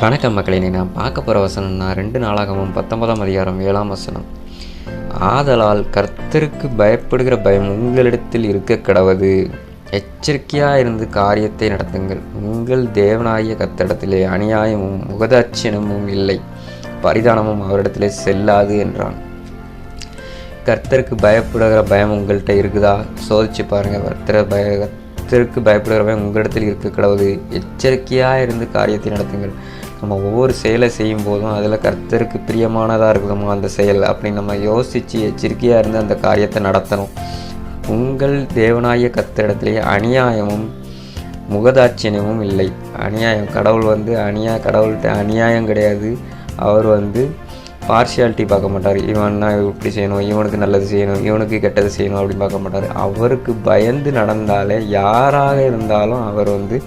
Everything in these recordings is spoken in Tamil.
வணக்கம் மக்களை நீ நான் பார்க்க போகிற வசனம்னா ரெண்டு நாளாகவும் பத்தொன்பதாம் அதிகாரம் ஏழாம் வசனம். ஆதலால் கர்த்தருக்கு பயப்படுகிற பயம் உங்களிடத்தில் இருக்க கடவது. எச்சரிக்கையாக இருந்து காரியத்தை நடத்துங்கள். உங்கள் தேவனாகிய கர்த்தரிடத்திலே அநியாயமும் முகதாட்சியனமும் இல்லை. பரிதானமும் அவரிடத்திலே செல்லாது என்றான். கர்த்தருக்கு பயப்படுகிற பயம் உங்கள்கிட்ட இருக்குதா? சோதிச்சு பாருங்கள் கர்த்தரை பய கர்த்தருக்கு பயப்படுகிற பயம் உங்களிடத்தில் இருக்க கடவுது. எச்சரிக்கையாக இருந்து காரியத்தை நடத்துங்கள். நம்ம ஒவ்வொரு செயலை செய்யும் போதும் அதில் கர்த்தருக்கு பிரியமானதாக இருக்குதுமோ அந்த செயல்? அப்படின்னு நம்ம யோசித்து எச்சரிக்கையாக இருந்து அந்த காரியத்தை நடத்தணும். உங்கள் தேவனாய கர்த்தரிடத்திலே அநியாயமும் முகதாட்சியமும் இல்லை. அநியாயம் கடவுள் வந்து அநியா கடவுள்கிட்ட அநியாயம் கிடையாது. அவர் வந்து பார்ஷியாலிட்டி பார்க்க மாட்டார். இவன்னா இப்படி செய்யணும் இவனுக்கு நல்லது செய்யணும் இவனுக்கு கெட்டது செய்யணும் அப்படின்னு பார்க்க மாட்டார். அவருக்கு பயந்து நடந்தாலே யாராக இருந்தாலும் அவர் வந்து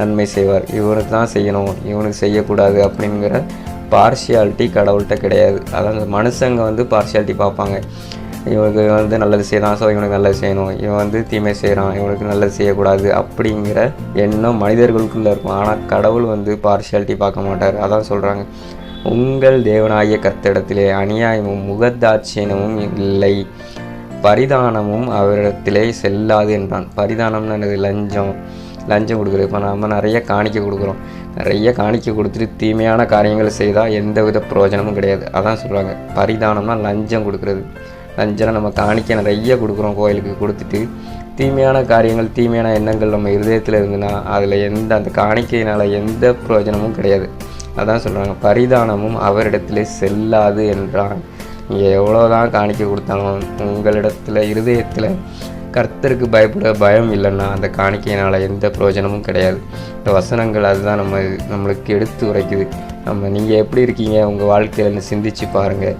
நன்மை செய்வார். இவனுக்கு தான் செய்யணும். இவனுக்கு செய்யக்கூடாது அப்படிங்கிற பார்ஷியாலிட்டி கடவுள்கிட்ட கிடையாது. அதாவது மனுஷங்க வந்து பார்ஷியாலிட்டி பார்ப்பாங்க. இவனுக்கு வந்து நல்லது செய்யலாம் ஸோ இவனுக்கு நல்லது செய்யணும். இவன் வந்து தீமை செய்கிறான் இவனுக்கு நல்லது செய்யக்கூடாது அப்படிங்கிற எண்ணம் மனிதர்களுக்குள்ளே இருக்கும். ஆனால் கடவுள் வந்து பார்ஷியாலிட்டி பார்க்க மாட்டார். அதான் சொல்கிறாங்க உங்கள் தேவனாகிய கர்த்தரிடத்திலே அநியாயமும் முகதாட்சியனமும் இல்லை. பரிதானமும் அவரிடத்திலே செல்லாது என்றான். பரிதானம்னு எனக்கு லஞ்சம். லஞ்சம் கொடுக்குறது இப்போ நம்ம நிறைய காணிக்க கொடுக்குறோம். நிறைய காணிக்க கொடுத்துட்டு தீமையான காரியங்களை செய்தால் எந்த வித பிரயோஜனமும் கிடையாது. அதான் சொல்கிறாங்க பரிதானம்னா லஞ்சம் கொடுக்குறது. லஞ்சம் நம்ம காணிக்க நிறைய கொடுக்குறோம் கோயிலுக்கு கொடுத்துட்டு தீமையான காரியங்கள் தீமையான எண்ணங்கள் நம்ம இருதயத்தில் இருந்துன்னா அதில் எந்த அந்த காணிக்கையினால் எந்த பிரயோஜனமும் கிடையாது. அதான் சொல்கிறாங்க பரிதானமும் அவரிடத்திலே செல்லாது என்றான். நீங்கள் எவ்வளோ தான் காணிக்க கொடுத்தாலும் உங்களிடத்தில் இருதயத்தில் கர்த்தருக்கு பயப்பட பயம் இல்லைன்னா அந்த காணிக்கையினால் எந்த பிரயோஜனமும் கிடையாது. இந்த வசனங்கள் அதுதான் நம்ம நம்மளுக்கு எடுத்து உரைக்குது. நம்ம நீங்கள் எப்படி இருக்கீங்க? உங்கள் வாழ்க்கையில் சிந்திச்சு பாருங்கள்